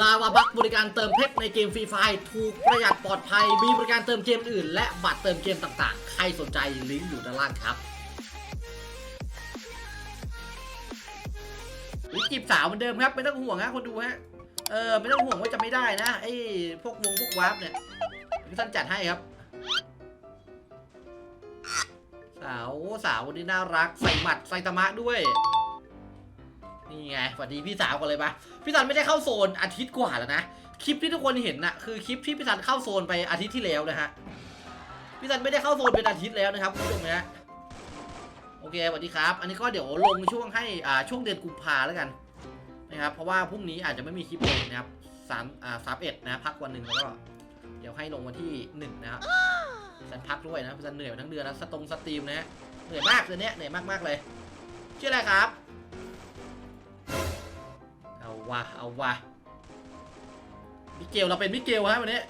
ลาวาบักบริการเติมเพชรในเกมฟรีไฟถูกประหยัดปลอดภัย มีบริการเติมเกมอื่น และบัตรเติมเกมต่างๆ ใครสนใจลิงก์อยู่ด้านล่างครับวิจีบสาวเหมือนเดิมครับไม่ต้องห่วงฮะคนดูฮะเออไม่ต้องห่วงว่าจะไม่ได้นะไอ้พวกวงพวกวาร์ปเนี่ยพี่ท่านจัดให้ครับ สาวสาวคนนี้น่ารักใส่หมัดใส่ตะมะด้วย นี่ไงสวัสดีพี่สาวกันเลยปะพี่สันไม่ได้เข้าโซนอาทิตย์กว่าแล้วนะคลิปที่ทุกคนเห็นน่ะคือคลิปที่พี่สันเข้าโซนไปอาทิตย์ที่แล้วนะฮะพี่สันไม่ได้เข้าโซนเป็นอาทิตย์แล้วนะครับคุณผู้ชมนะโอเคสวัสดีครับ อันนี้ก็เดี๋ยวลงช่วงให้อ่าช่วงเดือนกุมภาแล้วกันนะครับเพราะว่าพรุ่งนี้อาจจะไม่มีคลิปลงนะครับสามอ่าสามเอ็ดนะพักวันหนึ่งแล้วก็เดี๋ยวให้ลงวันที่หนึ่งนะครับสันพักด้วยนะพี่สันเหนื่อยทั้งเดือนแล้วสตรงสตรีมนะฮะเหนื่อยมากเดือนเนี้ยเหนื่อยมากๆเลยชื่ออะไรครับ วะเอาวะมิเกลเราเป็นมิเกลฮะวันนี้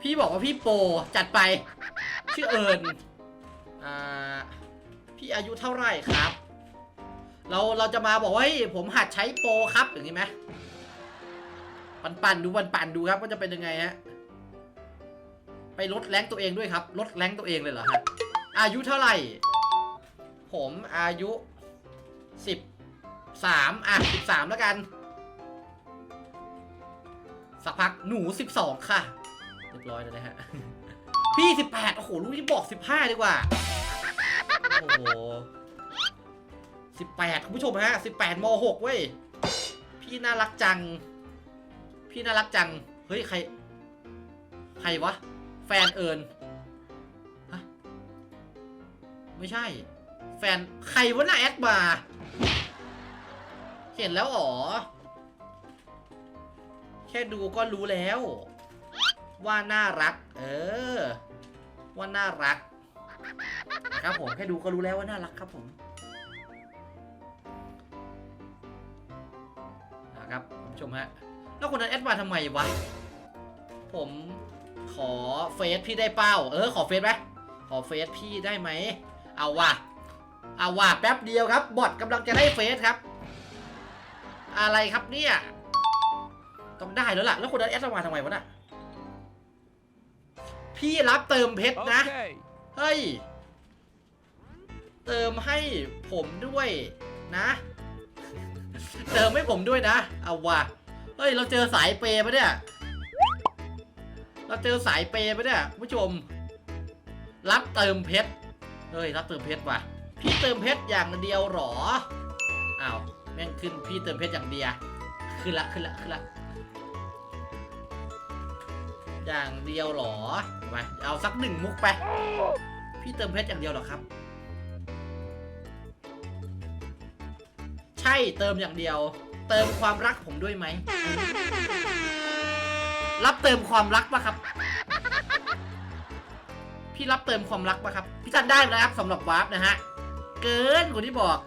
พี่บอกว่าพี่โปรจัดไป ชื่อเอิญอ่าพี่อายุเท่าไหร่ครับ เราเราจะมาบอกว่าผมหัดใช้โปรครับอย่างนี้ไหมปันปันๆดูปันปันๆดูครับว่าจะเป็นยังไงฮะไปลดแรงตัวเองด้วยครับลดแรงตัวเองเลยเหรอฮะอายุเท่าไหร่ ผมอายุสิบ สามอะสิบสามแล้วกัน สักพักหนูสิบสองค่ะ เรียบร้อยแล้วนะฮะ พี่สิบแปดโอ้โหลูกนี่บอกสิบห้าดีกว่า โอ้โหสิบแปดคุณผู้ชมฮะสิบแปดมหกเว้ย พี่น่ารักจัง พี่น่ารักจัง เฮ้ย ใคร ใครวะ แฟนเอิญไม่ใช่ แฟนใครวะน่าแอดมา เห็นแล้วอ๋อ แค่ดูก็รู้แล้ว ว่าน่ารัก เออ ว่าน่ารัก ครับผมแค่ดูก็รู้แล้วว่าน่ารักครับผมนะครับคุณผู้ชมฮะ แล้วคนนั้นแอดมาทำไมวะ ผมขอเฟซพี่ได้เป้า เออ ขอเฟซไหมขอเฟซพี่ได้ไหม เอาว่ะ เอาว่ะแป๊บเดียวครับ บอทกำลังจะได้เฟซครับ อะไรครับเนี่ยต้องได้แล้วล่ะ แล้วคนนั้นแอดมาทำไมวะน่ะ พี่รับเติมเพชรนะ Okay. เฮ้ย เติมให้ผมด้วยนะ เติมให้ผมด้วยนะ เอาว่ะ เฮ้ย เราเจอสายเปย์ปะเนี่ย เราเจอสายเปย์ปะเนี่ยคุณผู้ชม รับเติมเพชร เฮ้ย รับเติมเพชรว่ะ พี่เติมเพชรอย่างเดียวเหรอ อ้าว แม่งขึ้นพี่เติมเพชรอย่างเดียวขึ้นละขึ้นละขึ้นละอย่างเดียวหรอไปเอาสักหนึ่งมุกไป พี่เติมเพชรอย่างเดียวหรอครับ ใช่เติมอย่างเดียว เติมความรักผมด้วยไหมรับเติมความรักปะครับ พี่รับเติมความรักปะครับ พี่จันได้นะครับสำหรับวาร์ปนะฮะ เกินคนที่บอก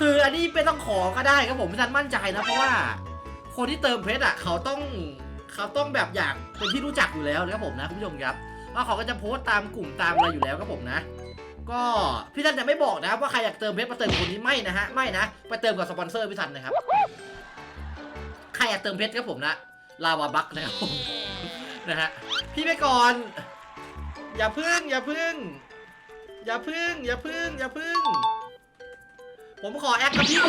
คืออันนี้ไม่ต้องขอก็ได้ครับผมพี่จันมั่นใจนะเพราะว่าคนที่เติมเพชรอะเขาต้องเขาต้องแบบอยากเป็นที่รู้จักอยู่แล้วนะครับผมนะคุณผู้ชมครับแล้วเขาก็จะโพสต์ตามกลุ่มตามอะไรอยู่แล้วครับผมนะ ก็พี่ทันจะไม่บอกนะว่าใครอยากเติมเพชรมาเติมคนนี้ไม่นะฮะไม่นะไปเติมกับสปอนเซอร์พี่ทันนะครับใครอยากเติมเพชรครับผมนะลาวาบักนะครับผมนะฮะพี่ไปก่อน อย่าพึ่งอย่าพึ่ง อย่าพึ่งอย่าพึ่งอย่าพึ่ง ผมขอแอคกับพี่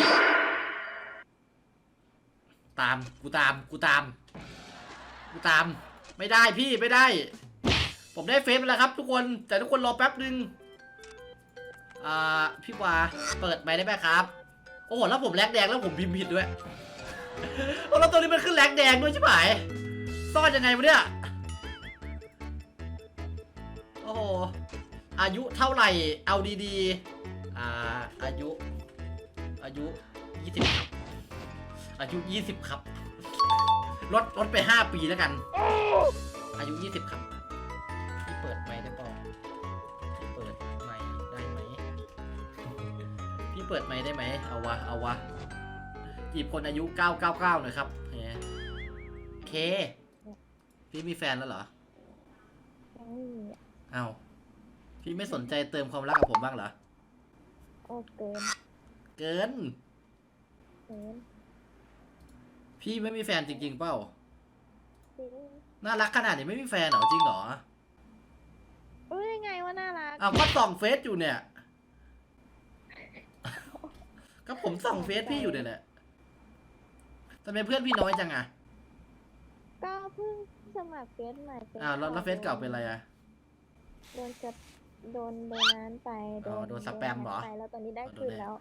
ตามกูตามกูตาม กูตาม ไม่ได้พี่ไม่ได้ ผมได้เฟซแล้วครับ ทุกคนแต่ทุกคนรอแป๊บนึงอ่าพี่วาเปิดไปได้ไหมครับ โอ้โหแล้วผมแลกแดงแล้วผมพิมพ์ผิดด้วยโอ้แล้วตัวนี้มันขึ้นแลกแดงด้วยใช่ไหมซ่อนยังไงวะเนี่ยโอ้โหอายุเท่าไหร่เอาดีๆ อ่า อายุ อายุยี่สิบครับ อายุ20ครับ ลดลดไป5ปีแล้วกัน อายุ20ครับพี่เปิดไมค์ได้ป่ะพี่เปิดไมค์ได้ไหมพี่เปิดไมค์ได้ไหมเอาวะ เอาวะจีบคนอายุ999หน่อยครับเฮ้เค พี่มีแฟนแล้วเหรอเอ้ยเอาพี่ไม่สนใจเติมความรักกับผมบ้างเหรอ โอเกิน เกิน เกินพี่ไม่มีแฟนจริง ๆ เปล่า จริงน่ารักขนาดนี้ไม่มีแฟนเหรอจริงเหรอรู้ได้ไงว่าน่ารักอ้าวก็ส่องเฟซอยู่เนี่ย ก็ผมส่องเฟซพี่อยู่เนี่ยแหละทำไมเพื่อนพี่น้อยจังอะก็เพิ่งสมัครเฟซใหม่อ้าวแล้วแล้วเฟซเก่าเป็นอะไรอะ โดนจะโดนโดนนั้นไปอ๋อโดนสแปมเหรอ โดนนั้นไปแล้วตอนนี้ได้อ๋อโดนคืนได้แล้ว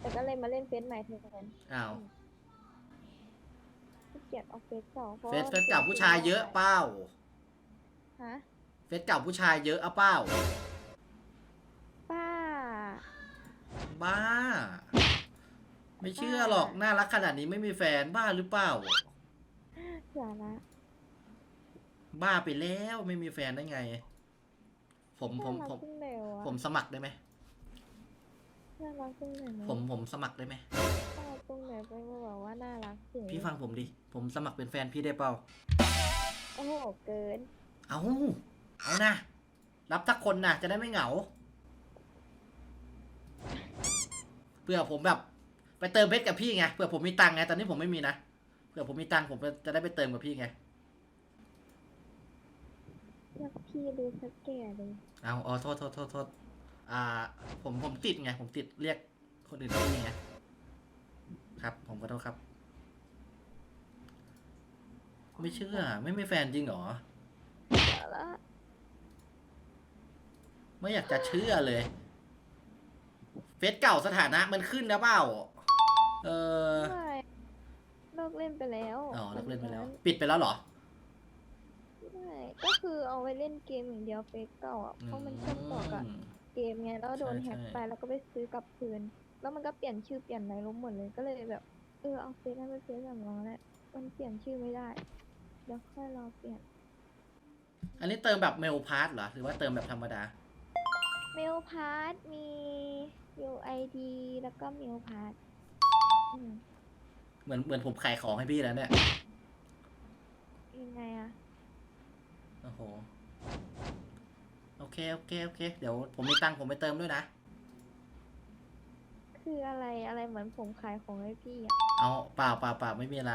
แต่ก็เลยมาเล่นเฟซใหม่แทนอ้าวขี้เกียจออกเฟซเก่าพราะเฟซว่าเฟซเก่าผู้ชายเยอะเป้าฮะเฟซเก่าผู้ชายเยอะอะเป้าป้า บ้า ไม่เชื่อหรอกน่ารักขนาดนี้ไม่มีแฟนบ้าหรือเปล่า อย่าละบ้าไปแล้วไม่มีแฟนได้ไง ผมผมน่ารักผม ขึ้นเร็วอะผมสมัครได้ไหม น่ารักขึ้นไหนไหมผมผมสมัครได้ไหมน่ารักตรงไหนไปมาบอกว่าน่ารักสิพี่ฟังผมดิ ผมสมัครเป็นแฟนพี่ได้เปล่า โอ้โหเกิน เอาเอานะ รับทักคนนะจะได้ไม่เหงา เพื่อผมแบบ ไปเติมเพชรกับพี่ไง เพื่อผมมีตังค์ไง ตอนนี้ผมไม่มีนะ เพื่อผมมีตังค์ผมจะได้ไปเติมกับพี่ไงแล้วพี่ดูสักแก่เลย เอาอ๋อโทษโทษโทษโทษ อ่า ผมผมติดไง ผมติดเรียกคนอื่นพี่ไงครับ ผมขอโทษครับ ไม่เชื่อ ไม่มีแฟนจริงเหรออย่าละไม่อยากจะเชื่อเลย เฟซเก่าสถานะมันขึ้นนะเปล่า เออ ไม่เลิกเล่นไปแล้วอ๋อเลิกเล่นไปแล้ว ปิดไปแล้วเหรอไม่ก็คือเอาไว้เล่นเกมอย่างเดียวเฟซเก่าอะเพราะมันเชื่อมต่อกับอืม เกมไงแล้วโดนใช่แฮ็กใช่ไปแล้วก็ไปซื้อกลับคืน แล้วมันก็เปลี่ยนชื่อเปลี่ยนอะไรล้มหมดเลยก็เลยแบบเออเอาเฟซให้เป็นเฟซสำรองแหละมันเปลี่ยนชื่อไม่ได้เดี๋ยวค่อยรอเปลี่ยน อันนี้เติมแบบเมลพาร์ทเหรอหรือว่าเติมแบบธรรมดา เมลพาร์ทมี UID แล้วก็เมลพาร์ทอืมเหมือนเหมือนผมขายของให้พี่แล้วเนี่ยยังไงอะโอ้โหโอ เคโอเคโอเค เดี๋ยวผมมีตังค์ผมไปเติมด้วยนะ คืออะไรอะไรเหมือนผมขายของให้พี่อะเอาเปล่าเปล่าเปล่าไม่มีอะไร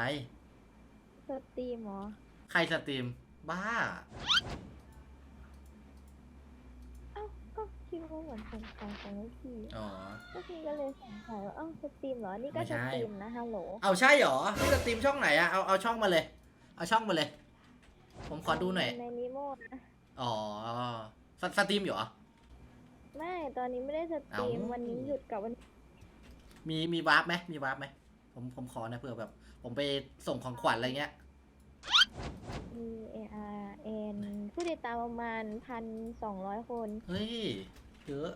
สตรีมเหรอใครสตรีม บ้า เอ้าก็คิดว่าเหมือนผมขายของให้พี่อะอ๋อ ก็พี่ก็เลยสงสัยว่าเอ้าสตรีมเหรอนี่ก็ไม่สใช่ ตรีมนะฮัลโหลเอาใช่เหรอพี่สตรีมช่องไหนอะเอาเอาช่องมาเลย เอาช่องมาเลย ผมขอดูหน่อย ในนิโมนะอ๋อ สสตรีมอยู่เหรอ ไม่ตอนนี้ไม่ได้สตรีมเอ้า วันนี้หยุดกับวันมีมีวาร์ปไหมมีวาร์ปไหมผมผมขอนะเผื่อแบบ ผมไปส่งของขวัญอะไรเงี้ย มี A R N ผู้ติดตามประมาณพันสองร้อยคน เฮ้ยเยอะ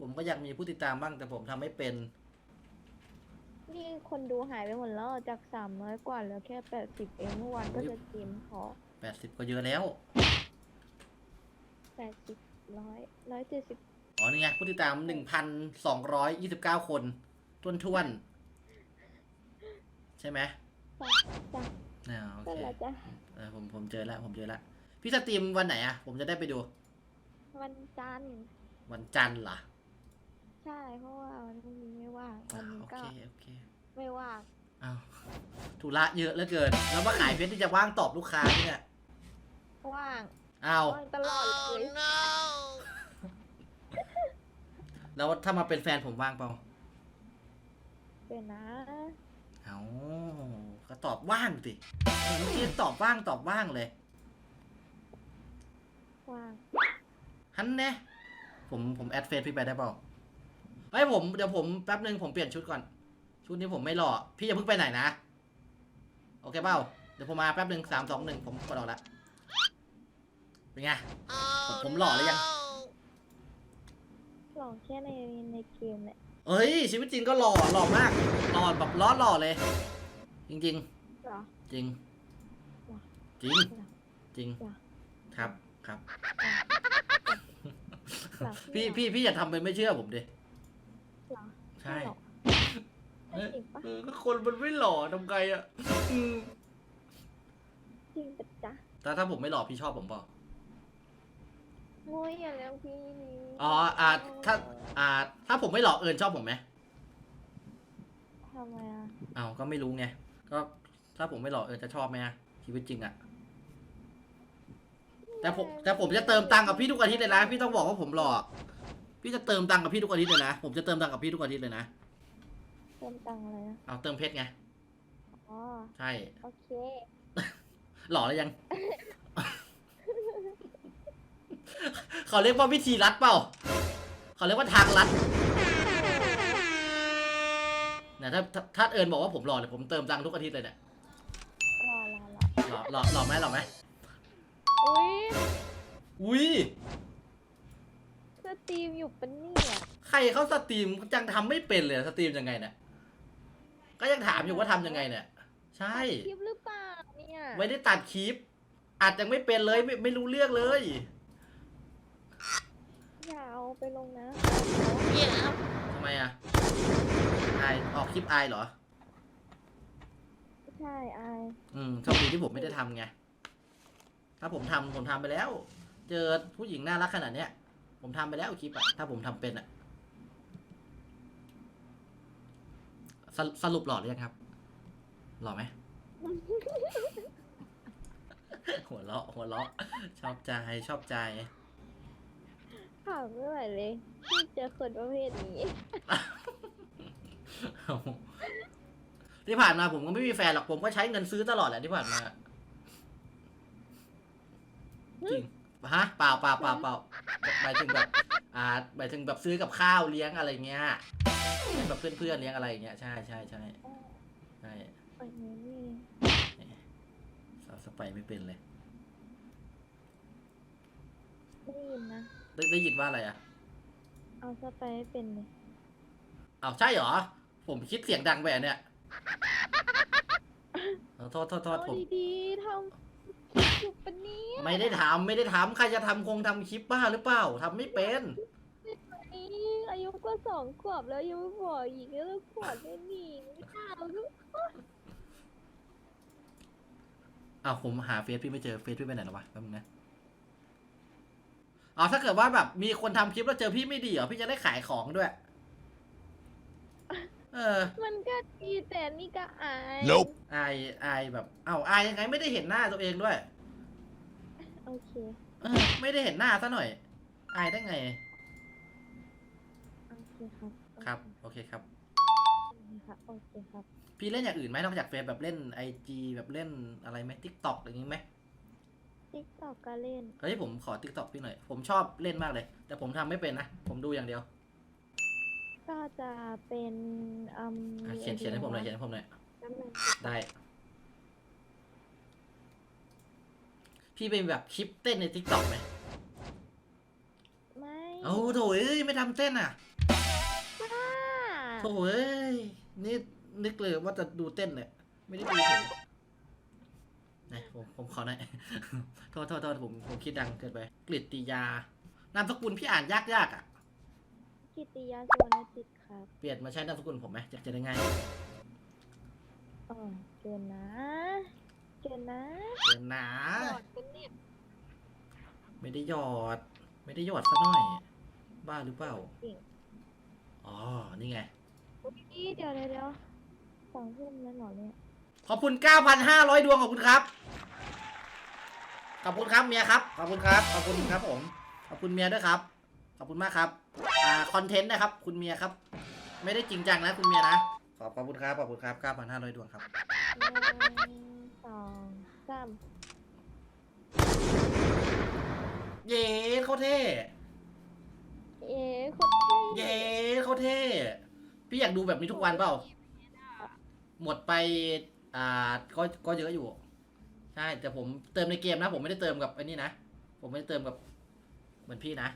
ผมก็อยากมีผู้ติดตามบ้างแต่ผมทำไม่เป็น นี่คนดูหายไปหมดแล้วจากสามร้อยกว่าเหลือแค่แปดสิบเองเมื่อวานก็เฮ้ย จะสตรีมขอแปดสิบก็เยอะแล้ว แปดสิบร้อยร้อยเจ็ดสิบอ๋อนี่ไงผู้ติดตามหนึ่งพันสองร้อยยี่สิบเก้าคนท้วนทวนๆใช่ไหมจ้ะอ่าโอก็เคแล้วจ้ะเออผมผมเจอแล้วผมเจอแล้วพี่สตรีมวันไหนอะผมจะได้ไปดู วันจันทร์วันจันทร์เหรอใช่เพราะว่าวันพรุ่งนี้ไม่ว่างวัอ่านนี้โอก็เคโอเคไม่ว่างอ้าวธุระเยอะเหลือเกิน แล้วมาขายเพชรที่จะว่างตอบลูกค้าเนี่ยว่าง อ้าวว่างตลอดเลยแล้วถ้ามาเป็นแฟนผมว่างเปล่าเป็นนะ เอาก็ตอบว่างสิเออเมื่อกี้ตอบว่างตอบว่างเลย ว่างฮันแน่ผมผมแอดเฟซพี่ไปได้เปล่าเฮ้ยผมเดี๋ยวผมแป๊บนึงผมเปลี่ยนชุดก่อน ชุดนี้ผมไม่หล่อ พี่อย่าเพิ่งไปไหนนะ โอเคเปล่า เดี๋ยวผมมาแป๊บนึงสามสองหนึ่งผมกดออกละ เป็นไง ผมผมหล่อหรือยัง หลอกแค่ในในเกมแหละเอ้ยชีวิตจริงก็หล่อหล่อมากหล่อแบบล้อหล่อเลย จริงเหรอ ๆจริงหรอจริงเหรอจริงเหรอครับครับเหรอพี่พี่พี่อย่าทำเป็นไม่เชื่อผมดิเหรอใช่หรอไม่จริงปะเออก็คนมันไม่หล่อทำไงอะอืมจริงปะจ๊ะแต่ถ้าผมไม่หล่อพี่ชอบผมเปล่า โอ้ยอย่าเลี้ยงพี่นี่อ๋ออ่าถ้าอ่าถ้าผมไม่หล่อเอิญชอบผมไหมทำไมอะอ้าวก็ไม่รู้ไงก็ถ้าผมไม่หล่อเออจะชอบไหมอะชีวิตจริงอะแต่ผมแต่ผมจะเติมตังค์กับพี่ทุกอาทิตย์เลยนะพี่ต้องบอกว่าผมหล่อพี่จะเติมตังค์กับพี่ทุกอาทิตย์เลยนะผมจะเติมตังค์กับพี่ทุกอาทิตย์เลยนะเติมตังค์อะไรนะเอาเติมเพชรไงอ๋อใช่โอเค หล่อแล้วยัง เขาเรียกว่าวิธีรัดเปล่า เขาเรียกว่าทางรัดเนี่ยถ้าถ้าถ้าเอิญบอกว่าผมหล่อเลยผมเติมตังค์ทุกอาทิตย์เลยเนี่ยรอรอรอหล่อหล่อหล่อไหมหล่อไหมอุ้ยอุ้ยสตรีมอยู่ปะเนี่ยใครเขาสตรีมยังทำไม่เป็นเลยสตรีมยังไงเนี่ยก็ยังถามอยู่ว่าทำยังไงเนี่ยใช่ คลิปหรือเปล่าเนี่ย ไม่ได้ตัดคลิปอาจยังไม่เป็นเลยไม่ไม่รู้เรื่องเลย อย่าเอาไปลงนะทำไมอะอายออกคลิปอายเหรอใช่อายอืมโชคดีที่ผมไม่ได้ทำไง ถ้าผมทำผมทำไปแล้ว เจอผู้หญิงน่ารักขนาดเนี้ย ผมทำไปแล้วคลิปอะถ้าผมทำเป็นอะสรุปสรุปหล่อหรือยังครับ หล่อไหม หัวเราะหัวเราะชอบใจชอบใจ ข่าวไม่ไหวเลยที่เจอคนประเภทนี้ ที่ผ่านมาผมก็ไม่มีแฟนหรอกผมก็ใช้เงินซื้อตลอดแหละที่ผ่านมาจริงฮะเปล่าเปล่าเปล่าเปล่าหมายถึงแบบ อ่าหมายถึงแบบซื้อกับข้าวเลี้ยงอะไรเงี้ยแบบเพื่อนๆเลี้ยงอะไรอย่างเงี้ยใช่ใช่ใช่ใช่อันนี้นี่สาวสไปไม่เป็นเลยได้ยินนะ ได้ได้ยินว่าอะไรอะ เอาสไปไม่เป็นเลยอ้าวใช่เหรอ ผมคิดเสียงดังไปอะเนี่ยเอาโทษโทษโทษเอาผม ดีๆทำคลิปอยู่ปะเนี่ยไม่ได้ทำไม่ได้ทำใครจะทำคงทำคลิปบ้าหรือเปล่าทำไม่เป็นนี่อายุก็สองขวบแล้วยังไม่บอกอีกแล้วขวบไม่หนีไม่เอาลูกอ้าวผมหาเฟซพี่ไม่เจอเฟซพี่ไปไหนแล้ววะแป๊บนึงนะ อ๋อถ้าเกิดว่าแบบมีคนทำคลิปแล้วเจอพี่ไม่ดีเหรอพี่จะได้ขายของด้วย เออ มันก็ดีแต่นี่ก็อาย Nope อายอายแบบ เอ้าอายยังไงไม่ได้เห็นหน้าตัวเองด้วย โอเคเออ ไม่ได้เห็นหน้าซะหน่อย อายได้ไง โอเคครับครับ โอเคครับ โอเคครับโอเคครับพี่เล่นอย่างอื่นไหมนอกจากเฟซแบบเล่นไอจีแบบเล่นอะไรไหมทิกตอกอะไรอย่างงี้ไหม ติ๊กตอกก็เล่น เฮ้ยผมขอทิกตอกพี่หน่อย ผมชอบเล่นมากเลย แต่ผมทำไม่เป็นนะ ผมดูอย่างเดียวก็จะเป็นอืมอะเขียนเขียนให้ผมหน่อยเขียนให้ผมหน่อย แป๊บนึงได้ พี่เป็นแบบคลิปเต้นในทิกตอกไหมไม่เอ้าโถเอ้ยไม่ทำเต้นอะค่ะโถเอ้ยนี่นึกเลยว่าจะดูเต้นเลยไม่ได้ดูเฉย ไหนผมผมขอหน่อย โทษโทษโทษผมผมคิดดังเกินไปกฤตติยานามสกุลพี่อ่านยากยากๆอะกิติยาสวนจิตครับเปลี่ยนมาใช้นามสกุลผมไหมจะจะได้ง่ายอ๋อเกินนะ เกินนะเปลี่ยนหนาหยอดเป็นเนี่ยไม่ได้หยอด ไม่ได้หยอดซะหน่อย บ้าหรือเปล่าจริงอ๋อนี่ไง อุ๊ยเดี๋ยวเดี๋ยวเดี๋ยวสองทุ่มแล้วเหรอเนี่ย ขอบคุณ 9,500 ดวงขอบคุณครับ ขอบคุณครับเมียครับ ขอบคุณครับ ขอบคุณครับผม ขอบคุณเมียด้วยครับ ขอบคุณมากครับอ่าคอนเทนต์นะครับ คุณเมียครับ ไม่ได้จริงจังนะคุณเมียนะ ขอบขอบคุณครับ ขอบคุณครับ 9,500 ดวงครับหนึ่งสองสามเย้เขาเท่ เอ๊ะโคตรเท่เย้เขาเท่ พี่อยากดูแบบนี้ทุกวันเปล่า หมดไป อ่าก็ก็เยอะอยู่ ใช่ แต่ผมเติมในเกมนะ ผมไม่ได้เติมกับไอ้นี่นะ ผมไม่ได้เติมกับ เหมือนพี่นะ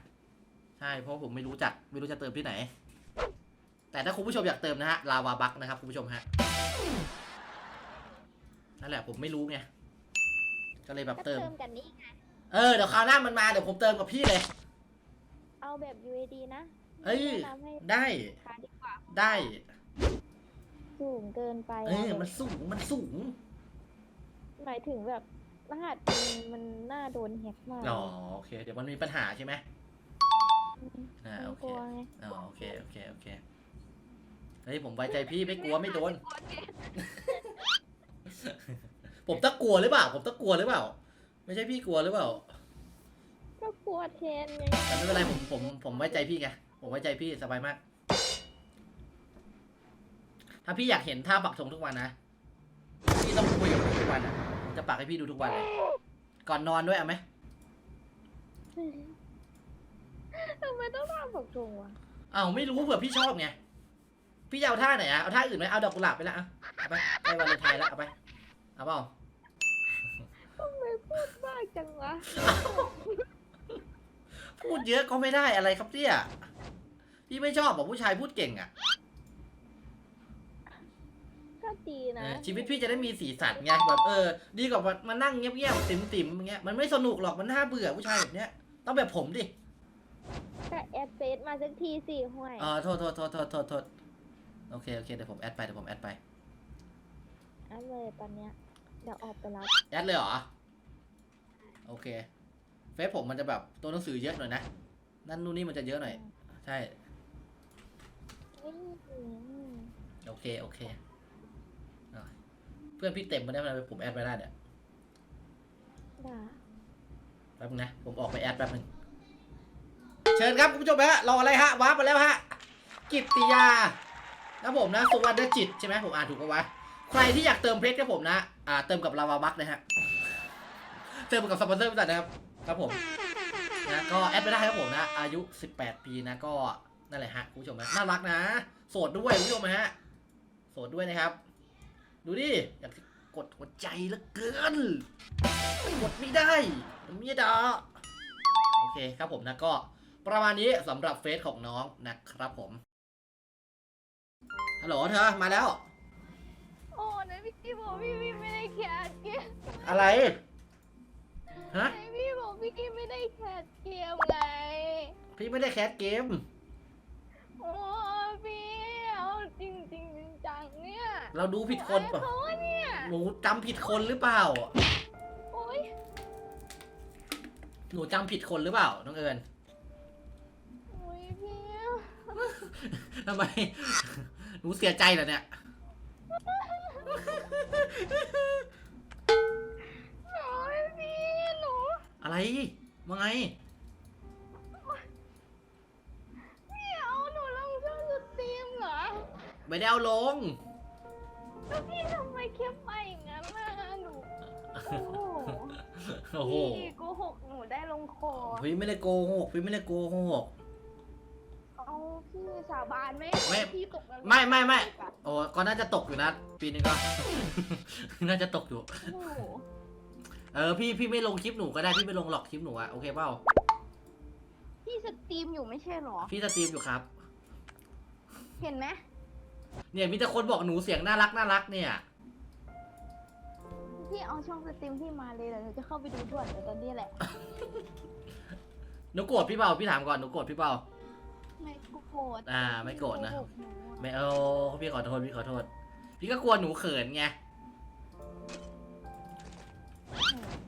ใช่ เพราะผมไม่รู้จัก ไม่รู้จะเติมที่ไหน แต่ถ้าคุณผู้ชมอยากเติมนะฮะ ลาวาบักนะครับคุณผู้ชมฮะ นั่นแหละผมไม่รู้ไง ก็เลยแบบก็เติม เติมกันนี่ไงเออ เดี๋ยวคราวหน้ามันมาเดี๋ยวผมเติมกับพี่เลย เอาแบบ UAD นะเอ้ย ไม่แนะนำให้ได้คาดีกว่าได้ สูงเกินไปเอออะมันสูงมันสูงหมายถึงแบบรหัสมันมันน่าโดนแฮกมากอ๋อโอเค เดี๋ยวมันมีปัญหาใช่ไหมอ่ามันโอกเคลัวไงอ๋อโอเคโอเคโอเคเฮ้ยผมไว้ใจพี่ไม่กลัวไม่โดน ผมต้องกลัวหรือเปล่า ผมต้องกลัวหรือเปล่า ไม่ใช่พี่กลัวหรือเปล่า ก็กลัวแทนไงแต่ไม่เป็นไรผมผมผมไว้ใจพี่ไงผมไว้ใจพี่สบายมาก ถ้าพี่อยากเห็นท่าปักธงทุกวันนะ พี่ต้องคุยกับผมทุกวันอะผมจะปักให้พี่ดูทุกวันเลย ก่อนนอนด้วยเอาไหมทำไมต้องทำบอกตรงวะอ้าวไม่รู้เผื่อพี่ชอบไง พี่จะเอาท่าไหนอะเอาท่าอื่นไหมเอาดอกกุหลาบไปละอะเอาไปไปวันเลนไทน์ละเอาไป เอาเปล่าทำไมพูดมากจังวะ พูดเยอะก็ไม่ได้อะไรครับเนี่ยพี่ไม่ชอบบอกผู้ชายพูดเก่งอะ ก็ดีนะเออชีวิตพี่จะได้มีสีสันไงแบบเออ ดีกว่ามานั่งเงียบๆติ๋มๆอย่างเงี้ยมันไม่สนุกหรอกมันน่าเบื่อผู้ชายแบบเนี้ยต้องแบบผมดิแต่แอดเฟซมาสักทีสิห่วยอ๋อโทษโทษโทษโทษโทษโทษโอเคโอเคเดี๋ยวผมแอดไปเดี๋ยวผมแอดไปอันเลยตอนเนี้ยเดี๋ยวออกไปรับแอดเลยเหรอโอเคเฟซผมมันจะแบบตัวหนังสือเยอะหน่อยนะนั่นนู่นนี่มันจะเยอะหน่อย ใช่อืมโอเค โอเคอะเพื่อนพี่เต็มมาได้ไหมผมแอดไปได้เนี่ยด่าแป๊บนึงนะ ผมออกไปแอดแป๊บนึง เชิญครับคุณผู้ชมฮะ รออะไรฮะ วาร์ปมาแล้วฮะ กิตติยานะผมนะ สุวรรณจิตใช่ไหมผมอ่านถูกปะวะ ใครที่อยากเติมเพชรกับผมนะ อ่า เติมกับลาวาบัคนะฮะ เติมกับสปอนเซอร์บริษัทนะครับ ครับผม นะ ก็แอดไปได้ครับผมนะ อายุ 18 ปีนะ ก็นั่นแหละฮะคุณผู้ชมนะน่ารักนะ โสดด้วยคุณผู้ชมฮะ โสดด้วยนะครับ ดูดิ อยากจะกดหัวใจเหลือเกินไม่กดไม่ได้มันมีดาโอเคครับผมนะก็ประมาณนี้สำหรับเฟซของน้องนะครับผมฮัลโหลเธอมาแล้ว โอ้นะพี่บอกพี่พี่ไม่ได้แคสเกมอะไรฮะไหนพี่บอกพี่ไม่ได้แคสเกมไงพี่ไม่ได้แคสเกม โอ้พี่ เนี่ยเราดูผิดคนอายป่ะเขาอะเนี่ยหนูจำผิดคนหรือเปล่า โอ้ยหนูจำผิดคนหรือเปล่าน้องเอิญโอ้ยพี่ทำไม หนูเสียใจเหรอเนี่ย โอ้ยพี่หนูอะไรว่าไง พี่เอาหนูลงช่องสตรีมเหรอไม่ได้เอาลง แล้วพี่ทำไมเข้มไปอย่างนั้นน่ะหนูโอ้โหโอ้โหพี่โกหกหนูได้ลงคอพี่ไม่ได้โกหกพี่ไม่ได้โกหกเอาพี่สาบานไหมไม่พี่ตกนรกไม่ไม่ไม่โอ้ก็น่าจะตกอยู่นะ ปีนี้ก็ น่าจะตกอยู่ โอ้โหเออพี่พี่ไม่ลงคลิปหนูก็ได้พี่ไม่ลงหรอกคลิปหนูอะโอเคเปล่าพี่สตรีมอยู่ไม่ใช่เหรอ พี่สตรีมอยู่ครับ เห็นไหม เนี่ยมีแต่คนบอกหนูเสียงน่ารักน่ารักเนี่ย พี่เอาช่องสตรีมพี่มาเลยเดี๋ยวหนูจะเข้าไปดูด่วนเดี๋ยวตอนนี้แหละ หนูโกรธพี่เปล่าพี่ถามก่อนหนูโกรธพี่เปล่าไม่โกรธอ่าไม่โกรธนะพี่โกหกหนูอะไม่เอาพี่ขอโทษพี่ขอโทษ พี่ก็กลัวหนูเขินไง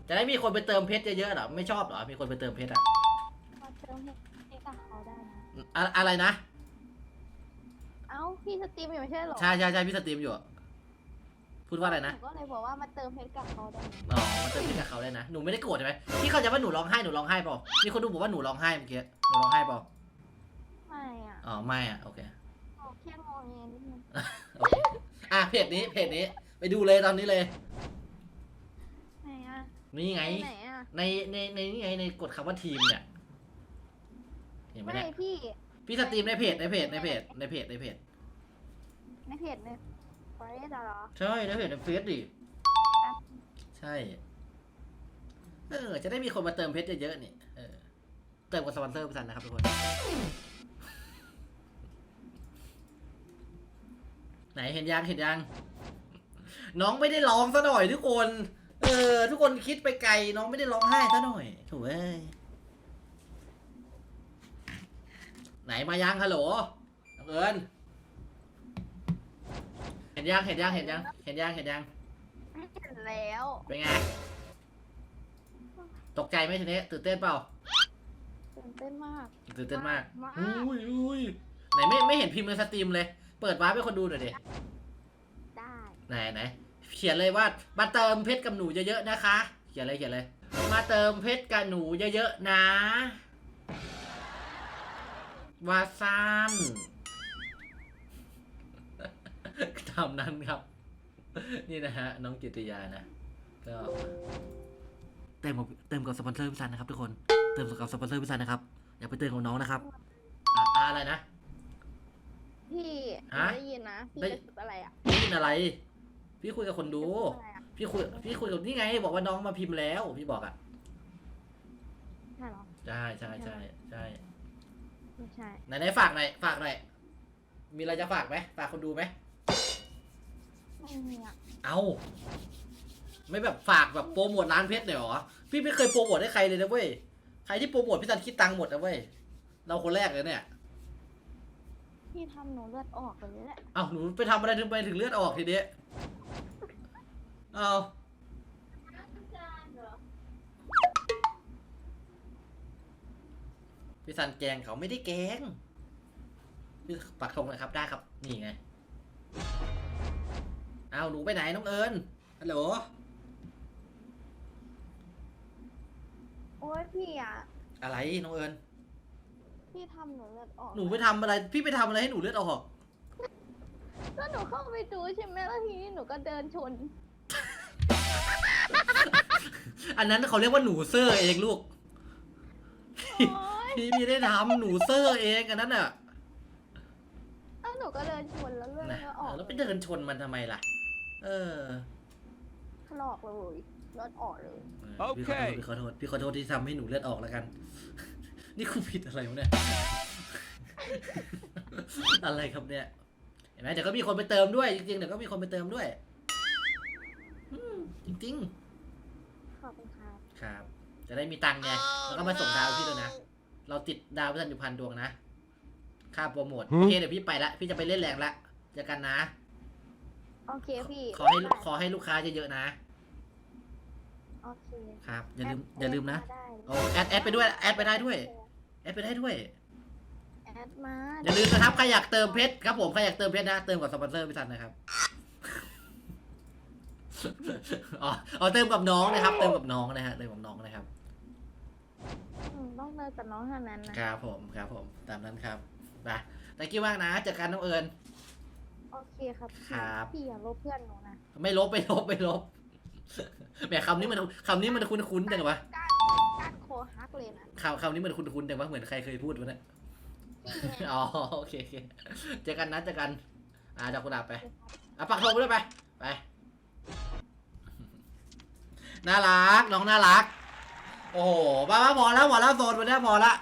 จะได้มีคนไปเติมเพชรเยอะๆเหรอ ไม่ชอบเหรอ มีคนไปเติมเพชรอะมาเติมให้กับเขาได้นะ อะอะไรนะเอ้าพี่สตรีมอยู่ไม่ใช่เหรอใช่ใช่ใช่พี่สตรีมอยู่พูดว่าอะไรนะหนูก็เลยบอกว่ามาเติมเพชรกับเขาได้นะอ๋อมาเติมเพชรกับเขาได้นะ หนูไม่ได้โกรธใช่ไหมพี่เข้าใจว่าหนูร้องไห้ หนูร้องไห้เปล่ามีคนดูบอกว่าหนูร้องไห้เมื่อกี้ หนูร้องไห้เปล่าไม่อะอ๋อ ไม่อะ โอเค หนูแค่งอแงนิดนึงโอเค อะ เพจนี้ เพจนี้ ไปดูเลยตอนนี้เลย ไหนอะนี่ไงไหนอะใน ใน ในนี่ไง ในกดคำว่าทีมเนี่ย เห็นไหมไม่เนี่ย พี่พี่สตรีมในเพจ ในเพจ ในเพจ ในเพจ ในเพจ ในเพจเนี่ยฟอเรสเหรอใช่ในเพจในเฟซดิใช่ เออ จะได้มีคนมาเติมเพชรเยอะๆนี่เออเติมกับสปอนเซอร์ประสันนะครับทุกคน ไหนเห็นยังเห็นยัง น้องไม่ได้ร้องซะหน่อยทุกคน เออ ทุกคนคิดไปไกล น้องไม่ได้ร้องไห้ซะหน่อยโถูเอ้ยไหนมายังฮัลโหลน้องเอิญเห็ นยังเห็นยังเห็นยังเห็นยังเห็นยังไม่เห็นแล้วเป็นไง ตกใจไหมทีนี้ตื่นเต้นเปล่าตื่นเต้นมาก ตื่นเต้นมากมากอุ้ยอุ้ยไหนไม่ไม่เห็นพิมพ์ในสตรีมเลย เปิดวาร์ปให้คนดูหน่อยดิได้ไหนไหนเขียนเลยว่ามาเติมเพชรกับหนูเยอะๆนะคะ เขียนเลยเขียนเลย มาเติมเพชรกับหนูเยอะๆนะวาซัน ตามนั้นครับ นี่นะฮะ น้องกิตติยานะ ก็เติมกับเติมกับสปอนเซอร์พิซันนะครับทุกคน เติมกับสปอนเซอร์พิซันนะครับ อย่าไปเติมของน้องนะครับอะอะอะไรนะ พี่ฮะได้ยินนะ พี่ได้ จะสุดอะไรอะพี่กินอะไร พี่คุยกับคนดู จะสุดอะไรอะพี่คุย พี่คุยกับนี่ไง บอกว่าน้องมาพิมพ์แล้ว พี่บอกอะ ใช่เหรอ ใช่ใช่ใช่ใช่ไม่ใช่ ไหนไหนฝากหน่อย ฝากหน่อย มีอะไรจะฝากไหม ฝากคนดูไหม ไม่มีอะเอาไม่แบบฝากแบบโปรโมทร้านเพชรหน่อยเหรอ พี่ไม่เคยโปรโมทให้ใครเลยนะเว้ย ใครที่โปรโมทพี่ตันคิดตังค์หมดนะเว้ย เราคนแรกเลยเนี่ย พี่ทำหนูเลือดออกเลยแหละเอาหนูไปทำอะไรถึงไปถึงเลือดออกทีเดียวเอาพี่สันแกล้งเขาไม่ได้แกล้งพี่ปักธงเลยครับได้ครับ นี่ไง เอาหนูไปไหนน้องเอิญฮัลโหลโอ้ยพี่อะ อะไรน้องเอิญพี่ทำหนูเลือดออกหนูไปทำอะไร พี่ไปทำอะไรให้หนูเลือดออกแล้วหนูเข้าไปดูใช่ไหมแล้วทีนี้หนูก็เดินชน อันนั้นเขาเรียกว่าหนูเซอร์เองลูก โอ๊ยพี่ไม่ได้ทำหนูเซอร์เองอันนั้นอะแล้วหนูก็เดินชนแล้วเลือดนะก็ออกแล้วไปเดินชนมันทำไมล่ะ เออถลอกเลยเลือดออกเลย พี่ขอโทษพี่ขอโทษพี่ขอโทษที่ทำให้หนูเลือดออกแล้วกัน นี่คุณผิดอะไรวะเนี่ย อะไรครับเนี่ย เห็นไหมเดี๋ยวก็มีคนไปเติมด้วย จริงๆเดี๋ยวก็มีคนไปเติมด้วยอืมจริง ขอบคุณครับๆ ครับ จะได้มีตังค์ไง แล้วก็มาส่งดาวพี่ด้วยนะ เราติดดาวพี่ทันอยู่พันดวงนะ ค่าโปรโมท โอเคเดี๋ยวพี่ไปละ พี่จะไปเล่นแรงละเจอกันนะ โอเคพี่ขอให้ได้ขอให้ลูกค้าเยอะๆนะ โอเคครับ อย่าลืมแดอย่าลืมนะได้โอ้แอดแอดไปด้วย แอดไปได้ด้วย แอดไปได้ด้วย แอดมาอย่าลืมนะครับ ใครอยากเติมเพชรครับผมใครอยากเติมเพชรนะ เติมกับสปอนเซอร์พี่ทันนะครับ อ๋ออ๋อเติมกับน้องนะครับ เติมกับน้องนะฮะ เติมกับน้องนะครับ อืมต้องเดินกับน้องเท่านั้นนะครับผมครับผม ตามนั้นครับนะแต่กี้มากนะเจอกันน้องเอิญ โอเคครับพี่ครับ พี่อย่าลบเพื่อนหนูนะไม่ลบไม่ลบไม่ลบแหมคำนี้มันคำนี้มันคุ้นๆจังวะการการโคฮักเลยนะคำคำนี้มันคุ้นๆจังวะเหมือนใครเคยพูดวะเนี่ยพี่ไงอ๋อโอเคโอเคเจอกันนะเจอกัน อ่าดอกกุหลาบไปอะปักธงไปด้วยไปไปน่ารักน้องน่ารัก โอ้โหบ้าบ้าพอแล้วพอแล้วโซนไปแล้วพอละ